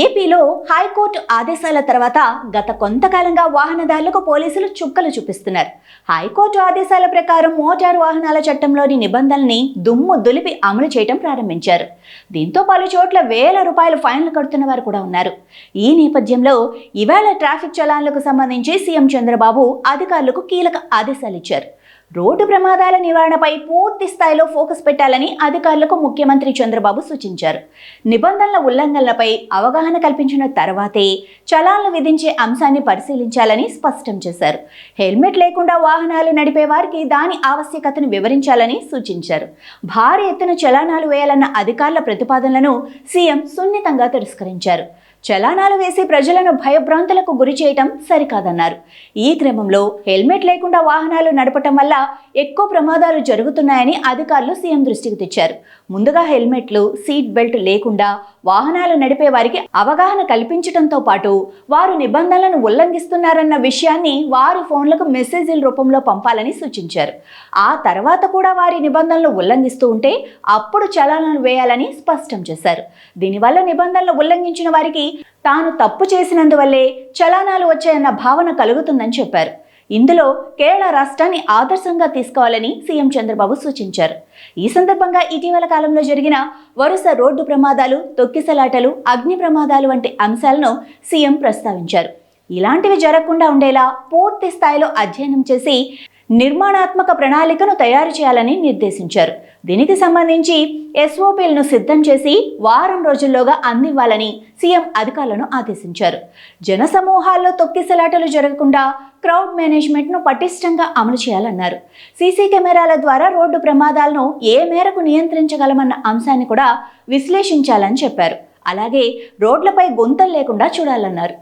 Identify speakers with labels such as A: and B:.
A: ఏపీలో హైకోర్టు ఆదేశాల తర్వాత గత కొంతకాలంగా వాహనదారులకు పోలీసులు చుక్కలు చూపిస్తున్నారు. హైకోర్టు ఆదేశాల ప్రకారం మోటారు వాహనాల చట్టంలోని నిబంధనల్ని దుమ్ము దులిపి అమలు చేయడం ప్రారంభించారు. దీంతో పలు చోట్ల వేల రూపాయలు ఫైన్లు కడుతున్న వారు కూడా ఉన్నారు. ఈ నేపథ్యంలో ఇవాళ ట్రాఫిక్ చలాన్లకు సంబంధించి సీఎం చంద్రబాబు అధికారులకు కీలక ఆదేశాలు ఇచ్చారు. రోడ్డు ప్రమాదాల నివారణపై పూర్తి స్థాయిలో ఫోకస్ పెట్టాలని అధికారులకు ముఖ్యమంత్రి చంద్రబాబు సూచించారు. నిబంధనల ఉల్లంఘనలపై అవగాహన కల్పించిన తర్వాతే చలాన్లు విధించే అంశాన్ని పరిశీలించాలని స్పష్టం చేశారు. హెల్మెట్ లేకుండా వాహనాలు నడిపే వారికి దాని ఆవశ్యకతను వివరించాలని సూచించారు. భారీ ఎత్తున చలానాలు వేయాలన్న అధికారుల ప్రతిపాదనలను సీఎం సున్నితంగా తిరస్కరించారు. చలానాలు వేసి ప్రజలను భయభ్రాంతులకు గురి చేయటం సరికాదన్నారు. ఈ క్రమంలో హెల్మెట్ లేకుండా వాహనాలు నడపటం వల్ల ఎక్కువ ప్రమాదాలు జరుగుతున్నాయని అధికారులు సీఎం దృష్టికి తెచ్చారు. ముందుగా హెల్మెట్లు సీట్ బెల్ట్ లేకుండా వాహనాలు నడిపే వారికి అవగాహన కల్పించడంతో పాటు వారు నిబంధనలను ఉల్లంఘిస్తున్నారన్న విషయాన్ని వారి ఫోన్లకు మెసేజీల రూపంలో పంపాలని సూచించారు. ఆ తర్వాత కూడా వారి నిబంధనలు ఉల్లంఘిస్తూ ఉంటే అప్పుడు చలానాలు వేయాలని స్పష్టం చేశారు. దీనివల్ల నిబంధనలు ఉల్లంఘించిన వారికి తాను తప్పు చేసినందువల్లే చలానాలు వచ్చాయన్న భావన కలుగుతుందని చెప్పారు. ఇందులో కేరళ రాష్ట్రాన్ని ఆదర్శంగా తీసుకోవాలని సీఎం చంద్రబాబు సూచించారు. ఈ సందర్భంగా ఇటీవల కాలంలో జరిగిన వరుస రోడ్డు ప్రమాదాలు తొక్కిసలాటలు అగ్ని ప్రమాదాలు వంటి అంశాలను సీఎం ప్రస్తావించారు. ఇలాంటివి జరగకుండా ఉండేలా పూర్తి స్థాయిలో అధ్యయనం చేసి నిర్మాణాత్మక ప్రణాళికను తయారు చేయాలని నిర్దేశించారు. దీనికి సంబంధించి ఎస్ఓపీలను సిద్ధం చేసి వారం రోజుల్లోగా అందివ్వాలని సీఎం అధికారులను ఆదేశించారు. జనసమూహాల్లో తొక్కిసలాటలు జరగకుండా క్రౌడ్ మేనేజ్మెంట్ను పటిష్టంగా అమలు చేయాలన్నారు. సీసీ కెమెరాల ద్వారా రోడ్డు ప్రమాదాలను ఏ మేరకు నియంత్రించగలమన్న అంశాన్ని కూడా విశ్లేషించాలని చెప్పారు. అలాగే రోడ్లపై గుంతలు లేకుండా చూడాలన్నారు.